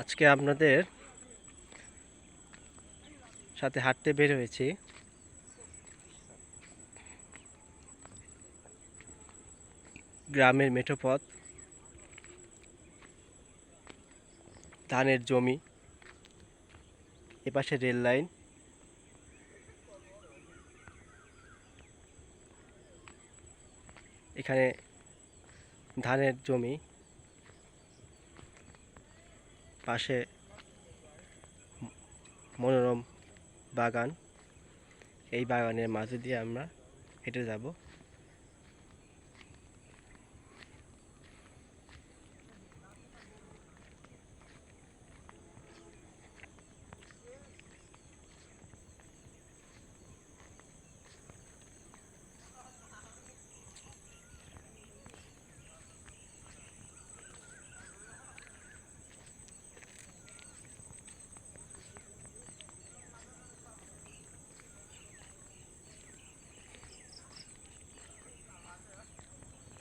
আজকে আপনাদের সাথে হাঁটতে বের হয়েছি। গ্রামের মেঠোপথ, ধানের জমি, এপাশে রেল লাইন। এখানে ধানের জমি পাশে মনোরম বাগান। এই বাগানের মাঝে দিয়ে আমরা হেঁটে যাব।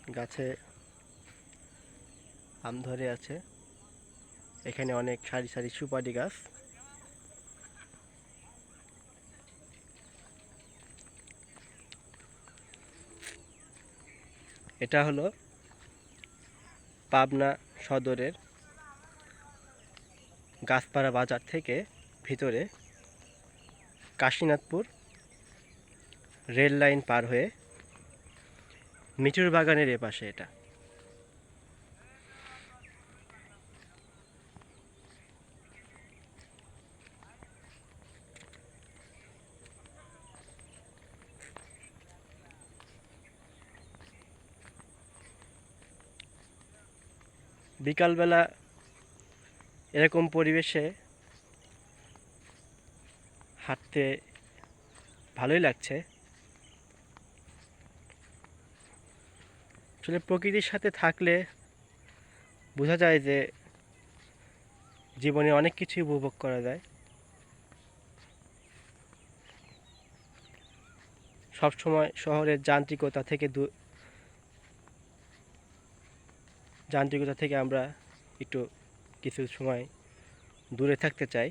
গাছে আম ধরে আছে। এখানে অনেক সারি সারি সুপারি গাছ। এটা হলো পাবনা সদরের গাছপাড়া বাজার থেকে ভিতরে কাশীনাথপুর রেল লাইন পার হয়ে মিঠুর বাগানের এপাশে এটা। বিকালবেলা এরকম পরিবেশে হাঁটতে ভালোই লাগছে। আসলে প্রকৃতির সাথে থাকলে বোঝা যায় যে জীবনে অনেক কিছুই উপভোগ করা যায়। সব সময় শহরের যান্ত্রিকতা থেকে দূ, যান্ত্রিকতা থেকে আমরা একটু কিছু সময় দূরে থাকতে চাই।